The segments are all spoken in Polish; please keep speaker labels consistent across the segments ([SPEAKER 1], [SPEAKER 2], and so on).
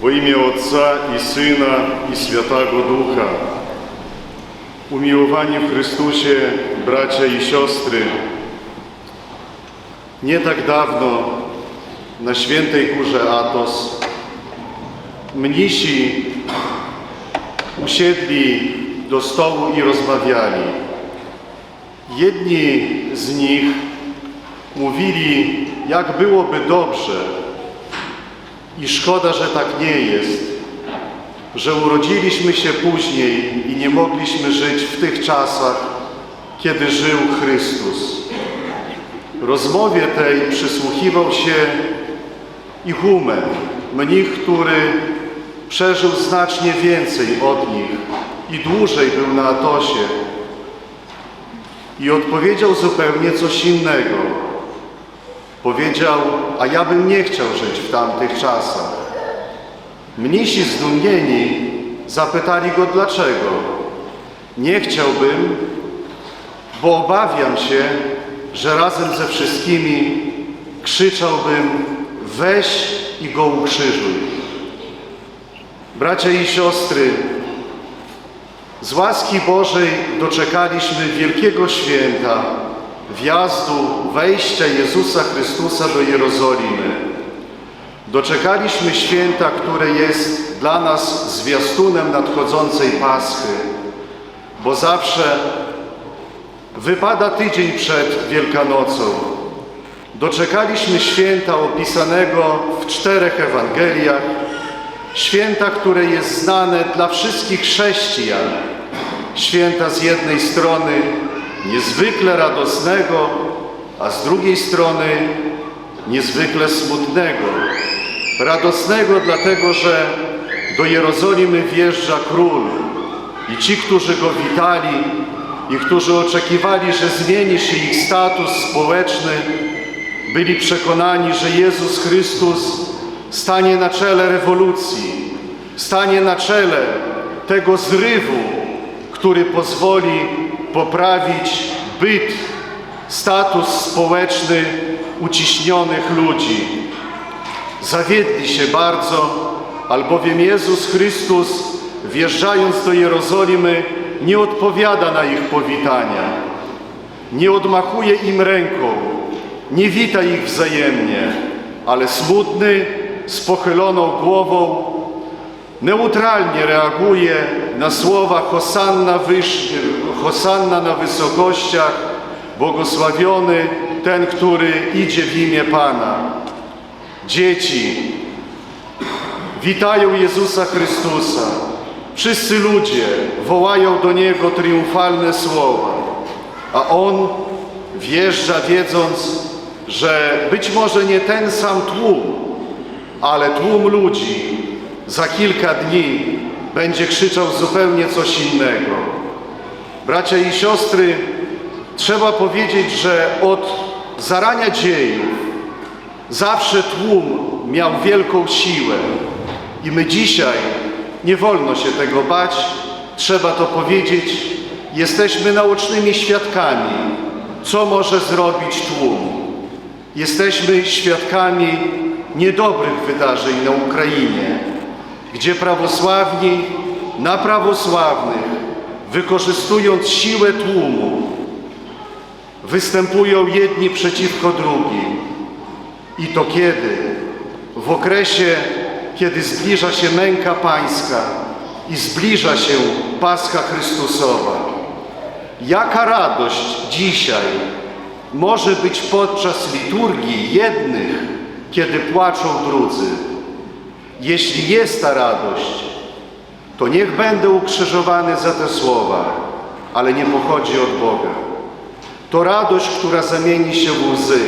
[SPEAKER 1] Во ім'я Отця і Сина, і Святого Духа. Umiłowani w Chrystusie, bracia i siostry, nie tak dawno na świętej górze Atos mnisi usiedli do stołu i rozmawiali. Jedni z nich mówili, jak byłoby dobrze i szkoda, że tak nie jest, że urodziliśmy się później i nie mogliśmy żyć w tych czasach, kiedy żył Chrystus. Rozmowie tej przysłuchiwał się Ichumen, mnich, który przeżył znacznie więcej od nich i dłużej był na Atosie. I odpowiedział zupełnie coś innego. Powiedział, a ja bym nie chciał żyć w tamtych czasach. Mnisi zdumieni zapytali go dlaczego. Nie chciałbym, bo obawiam się, że razem ze wszystkimi krzyczałbym weź i go ukrzyżuj. Bracia i siostry, z łaski Bożej doczekaliśmy wielkiego święta, wjazdu, wejścia Jezusa Chrystusa do Jerozolimy. Doczekaliśmy święta, które jest dla nas zwiastunem nadchodzącej Paschy, bo zawsze wypada tydzień przed Wielkanocą. Doczekaliśmy święta opisanego w czterech Ewangeliach, święta, które jest znane dla wszystkich chrześcijan. Święta z jednej strony niezwykle radosnego, a z drugiej strony niezwykle smutnego. Radosnego dlatego, że do Jerozolimy wjeżdża król i ci, którzy go witali i którzy oczekiwali, że zmieni się ich status społeczny, byli przekonani, że Jezus Chrystus stanie na czele rewolucji, stanie na czele tego zrywu, który pozwoli poprawić byt, status społeczny uciśnionych ludzi. Zawiedli się bardzo, albowiem Jezus Chrystus, wjeżdżając do Jerozolimy, nie odpowiada na ich powitania, nie odmachuje im ręką, nie wita ich wzajemnie, ale smutny, z pochyloną głową, neutralnie reaguje na słowa Hosanna, wyż... Hosanna na wysokościach, błogosławiony ten, który idzie w imię Pana. Dzieci witają Jezusa Chrystusa. Wszyscy ludzie wołają do Niego triumfalne słowa, a On wjeżdża wiedząc, że być może nie ten sam tłum, ale tłum ludzi za kilka dni będzie krzyczał zupełnie coś innego. Bracia i siostry, trzeba powiedzieć, że od zarania dziejów zawsze tłum miał wielką siłę i my dzisiaj nie wolno się tego bać, trzeba to powiedzieć, jesteśmy naocznymi świadkami, co może zrobić tłum. Jesteśmy świadkami niedobrych wydarzeń na Ukrainie, gdzie prawosławni na prawosławnych, wykorzystując siłę tłumu, występują jedni przeciwko drugim. I to kiedy? W okresie, kiedy zbliża się męka pańska i zbliża się Pascha Chrystusowa. Jaka radość dzisiaj może być podczas liturgii jednych, kiedy płaczą drudzy. Jeśli jest ta radość, to niech będę ukrzyżowany za te słowa, ale nie pochodzi od Boga. To radość, która zamieni się w łzy.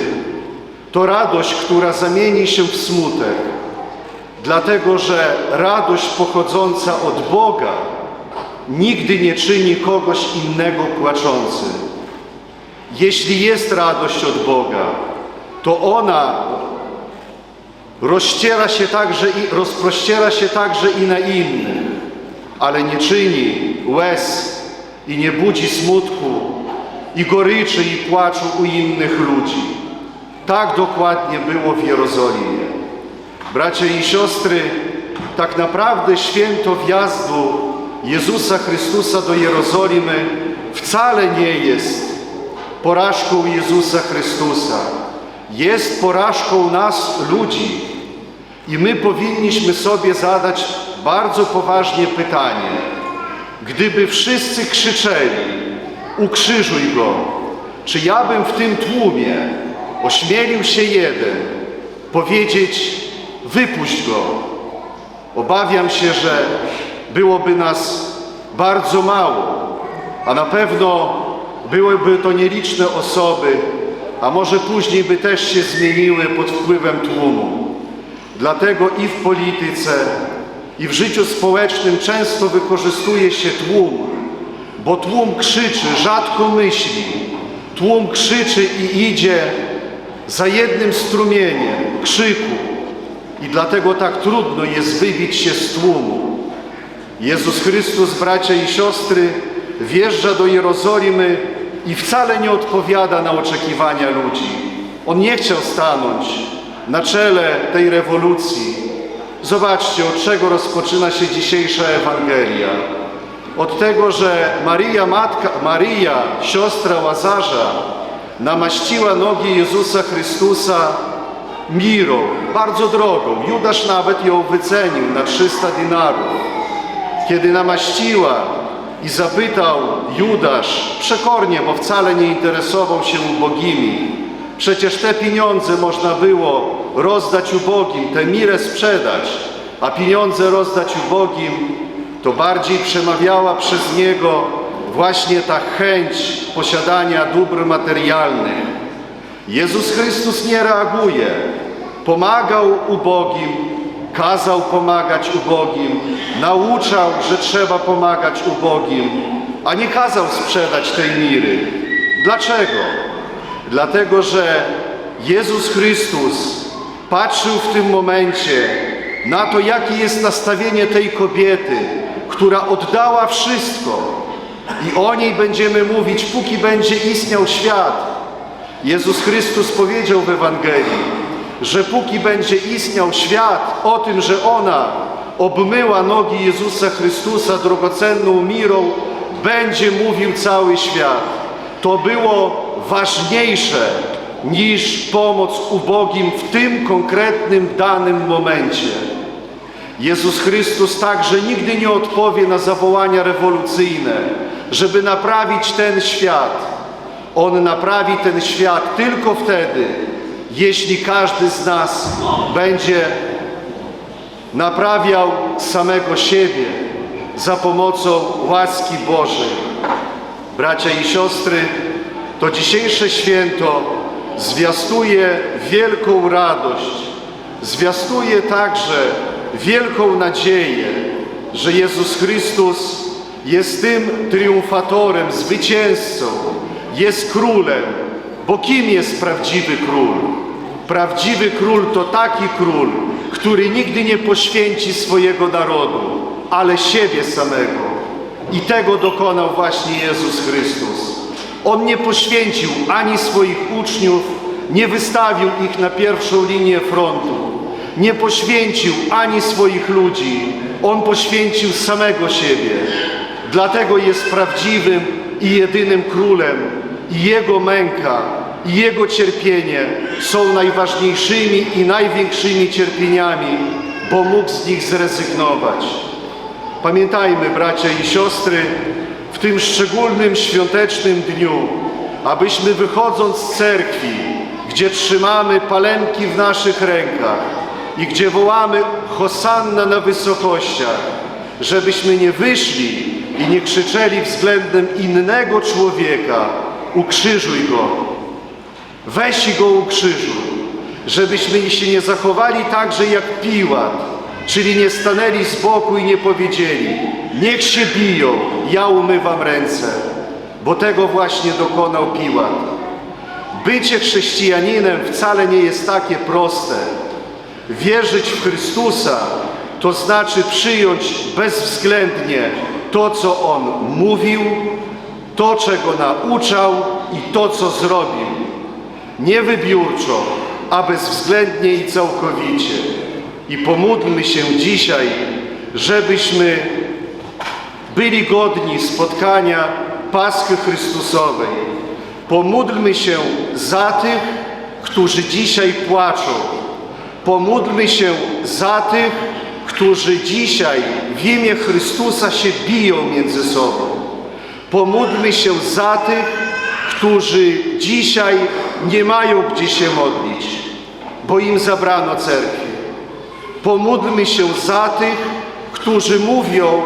[SPEAKER 1] To radość, która zamieni się w smutek. Dlatego, że radość pochodząca od Boga nigdy nie czyni kogoś innego płaczącym. Jeśli jest radość od Boga, to ona rozciera się także i rozprościera się także i na innych, ale nie czyni łez i nie budzi smutku i goryczy i płaczu u innych ludzi. Tak dokładnie było w Jerozolimie. Bracia i siostry, tak naprawdę święto wjazdu Jezusa Chrystusa do Jerozolimy wcale nie jest porażką Jezusa Chrystusa. Jest porażką nas, ludzi. I my powinniśmy sobie zadać bardzo poważnie pytanie. Gdyby wszyscy krzyczeli, ukrzyżuj Go, czy ja bym w tym tłumie ośmielił się jeden powiedzieć, wypuść Go? Obawiam się, że byłoby nas bardzo mało, a na pewno byłyby to nieliczne osoby, a może później by też się zmieniły pod wpływem tłumu. Dlatego i w polityce, i w życiu społecznym często wykorzystuje się tłum, bo tłum krzyczy, rzadko myśli. Tłum krzyczy i idzie za jednym strumieniem krzyku. I dlatego tak trudno jest wybić się z tłumu. Jezus Chrystus, bracia i siostry, wjeżdża do Jerozolimy i wcale nie odpowiada na oczekiwania ludzi. On nie chciał stanąć na czele tej rewolucji. Zobaczcie, od czego rozpoczyna się dzisiejsza Ewangelia. Od tego, że Maria, matka, Maria, siostra Łazarza, namaściła nogi Jezusa Chrystusa mirą, bardzo drogą. Judasz nawet ją wycenił na 300 dinarów. Kiedy namaściła i zapytał Judasz, przekornie, bo wcale nie interesował się ubogimi, przecież te pieniądze można było rozdać ubogim, tę mirę sprzedać, a pieniądze rozdać ubogim, to bardziej przemawiała przez niego właśnie ta chęć posiadania dóbr materialnych. Jezus Chrystus nie reaguje. Pomagał ubogim, kazał pomagać ubogim, nauczał, że trzeba pomagać ubogim, a nie kazał sprzedać tej miry. Dlaczego? Dlatego, że Jezus Chrystus patrzył w tym momencie na to, jakie jest nastawienie tej kobiety, która oddała wszystko. I o niej będziemy mówić, póki będzie istniał świat. Jezus Chrystus powiedział w Ewangelii, że póki będzie istniał świat, o tym, że ona obmyła nogi Jezusa Chrystusa drogocenną mirą, będzie mówił cały świat. To było ważniejsze niż pomoc ubogim w tym konkretnym, danym momencie. Jezus Chrystus także nigdy nie odpowie na zawołania rewolucyjne, żeby naprawić ten świat. On naprawi ten świat tylko wtedy, jeśli każdy z nas będzie naprawiał samego siebie za pomocą łaski Bożej. Bracia i siostry, to dzisiejsze święto zwiastuje wielką radość, zwiastuje także wielką nadzieję, że Jezus Chrystus jest tym triumfatorem, zwycięzcą, jest królem, bo kim jest prawdziwy król? Prawdziwy król to taki król, który nigdy nie poświęci swojego narodu, ale siebie samego. I tego dokonał właśnie Jezus Chrystus. On nie poświęcił ani swoich uczniów, nie wystawił ich na pierwszą linię frontu, nie poświęcił ani swoich ludzi, on poświęcił samego siebie. Dlatego jest prawdziwym i jedynym królem, i jego męka, i jego cierpienie są najważniejszymi i największymi cierpieniami, bo mógł z nich zrezygnować. Pamiętajmy, bracia i siostry, w tym szczególnym świątecznym dniu, abyśmy wychodząc z cerkwi, gdzie trzymamy palemki w naszych rękach i gdzie wołamy Hosanna na wysokościach, żebyśmy nie wyszli i nie krzyczeli względem innego człowieka, ukrzyżuj go, weź go ukrzyżuj, żebyśmy się nie zachowali także jak Piłat, czyli nie stanęli z boku i nie powiedzieli, niech się biją, ja umywam ręce, bo tego właśnie dokonał Piłat. Bycie chrześcijaninem wcale nie jest takie proste. Wierzyć w Chrystusa to znaczy przyjąć bezwzględnie to, co On mówił, to, czego nauczał i to, co zrobił. Nie wybiórczo, a bezwzględnie i całkowicie. i pomódlmy się dzisiaj, żebyśmy byli godni spotkania Paschy Chrystusowej. Pomódlmy się za tych, którzy dzisiaj płaczą. Pomódlmy się za tych, którzy dzisiaj w imię Chrystusa się biją między sobą. Pomódlmy się za tych, którzy dzisiaj nie mają gdzie się modlić, bo im zabrano cerkwi. Pomódlmy się za tych, którzy mówią,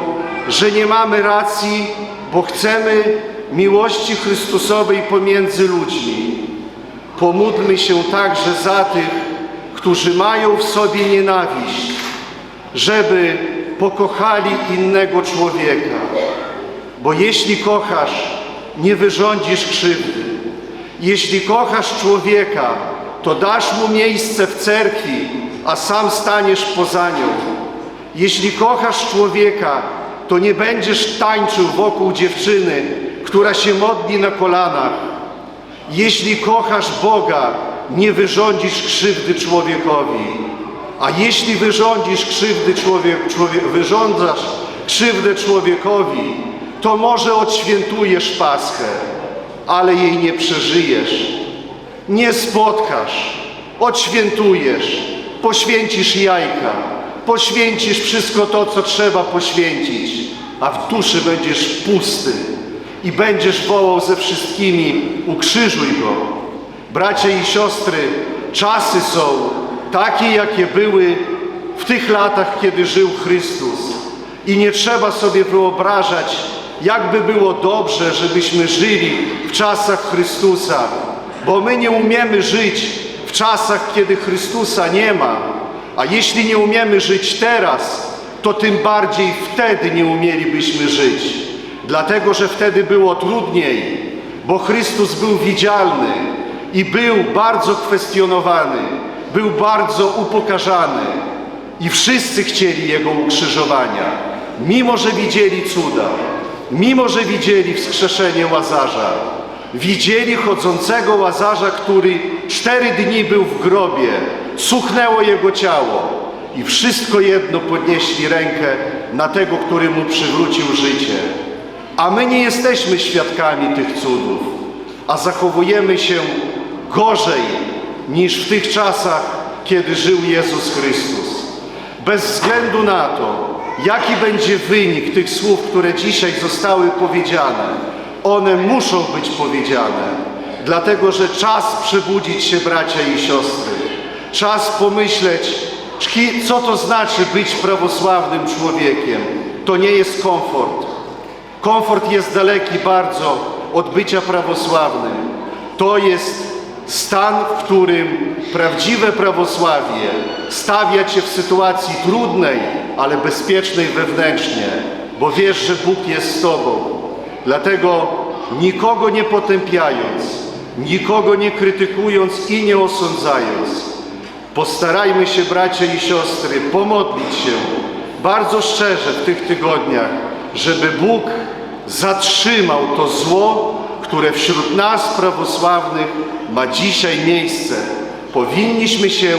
[SPEAKER 1] że nie mamy racji, bo chcemy miłości Chrystusowej pomiędzy ludźmi. Pomódlmy się także za tych, którzy mają w sobie nienawiść, żeby pokochali innego człowieka. Bo jeśli kochasz, nie wyrządzisz krzywdy. Jeśli kochasz człowieka, to dasz mu miejsce w cerkwi, a sam staniesz poza nią. Jeśli kochasz człowieka, to nie będziesz tańczył wokół dziewczyny, która się modli na kolanach. Jeśli kochasz Boga, nie wyrządzisz krzywdy człowiekowi. A jeśli wyrządzisz krzywdy człowiek, człowiek, wyrządzasz krzywdę człowiekowi, to może odświętujesz Paschę, ale jej nie przeżyjesz. Nie spotkasz, odświętujesz, poświęcisz jajka, poświęcisz wszystko to, co trzeba poświęcić, a w duszy będziesz pusty i będziesz wołał ze wszystkimi: ukrzyżuj go. Bracia i siostry, czasy są takie, jakie były w tych latach, kiedy żył Chrystus. I nie trzeba sobie wyobrażać, jakby było dobrze, żebyśmy żyli w czasach Chrystusa, bo my nie umiemy żyć w czasach, kiedy Chrystusa nie ma. A jeśli nie umiemy żyć teraz, to tym bardziej wtedy nie umielibyśmy żyć. Dlatego, że wtedy było trudniej, bo Chrystus był widzialny i był bardzo kwestionowany, był bardzo upokarzany i wszyscy chcieli Jego ukrzyżowania, mimo że widzieli cuda, mimo że widzieli wskrzeszenie Łazarza, widzieli chodzącego Łazarza, który cztery dni był w grobie, suchnęło jego ciało i wszystko jedno podnieśli rękę na tego, który mu przywrócił życie. A my nie jesteśmy świadkami tych cudów, a zachowujemy się gorzej niż w tych czasach, kiedy żył Jezus Chrystus. Bez względu na to, jaki będzie wynik tych słów, które dzisiaj zostały powiedziane, one muszą być powiedziane, dlatego że czas przebudzić się, bracia i siostry. Czas pomyśleć, co to znaczy być prawosławnym człowiekiem. To nie jest komfort. Komfort jest daleki bardzo od bycia prawosławnym. To jest stan, w którym prawdziwe prawosławie stawia cię w sytuacji trudnej, ale bezpiecznej wewnętrznie, bo wiesz, że Bóg jest z tobą. Dlatego nikogo nie potępiając, nikogo nie krytykując i nie osądzając, postarajmy się, bracia i siostry, pomodlić się bardzo szczerze w tych tygodniach, żeby Bóg zatrzymał to zło, które wśród nas prawosławnych ma dzisiaj miejsce. Powinniśmy się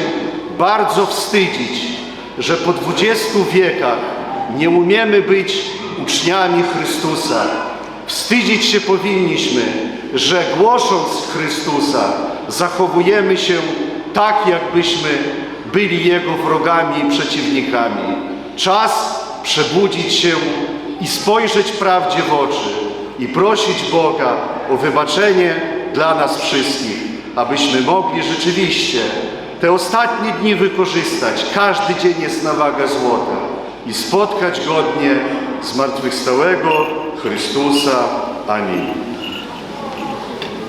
[SPEAKER 1] bardzo wstydzić, że po dwudziestu wiekach nie umiemy być uczniami Chrystusa. Wstydzić się powinniśmy, że głosząc Chrystusa zachowujemy się tak, jakbyśmy byli Jego wrogami i przeciwnikami. Czas przebudzić się i spojrzeć prawdzie w oczy i prosić Boga o wybaczenie dla nas wszystkich, abyśmy mogli rzeczywiście te ostatnie dni wykorzystać. Każdy dzień jest na wagę złota i spotkać godnie zmartwychwstałego Chrystusa. Amen.